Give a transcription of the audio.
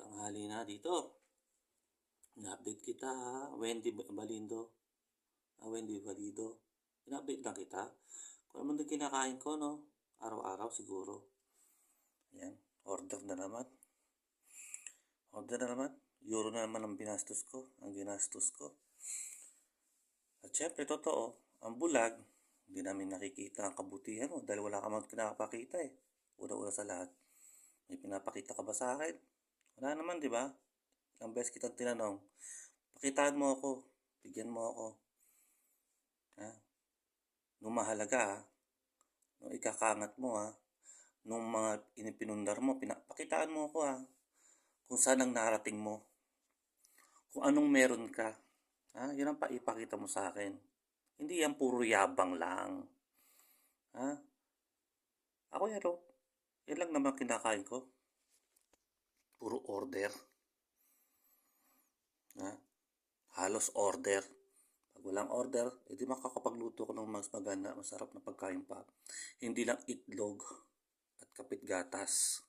tanghali na dito. Na-update kita ha, Wendy Balindo. Ah, Wendy Valido. Na-update lang kita. Kung ano kinakain ko, no? Araw-araw siguro. Ayan, order na naman. Order na naman. Euro na naman ang binastos ko, ang ginastos ko. At syempre, totoo, ang bulag, hindi namin nakikita ang kabutihan mo dahil wala ka man pinapakita eh. Una-una sa lahat. May pinapakita ka ba sa akin? Wala naman, di ba? Ilang beses kitang tinanong, pakitaan mo ako, bigyan mo ako. Ha? Nung mahalaga ha, nung ikakangat mo ha, nung mga inipinundar mo, pinapakitaan mo ako ha, kung saan ang narating mo, kung anong meron ka. Ha? Yun ang paipakita mo sa akin. Hindi yan puro yabang lang. Ha? Ako yan o. Yan lang naman kinakain ko. Puro order. Ha? Halos order. Pag walang order, edi makakapagluto ko ng mas maganda, masarap na pagkain pa. Hindi lang itlog at kapit gatas.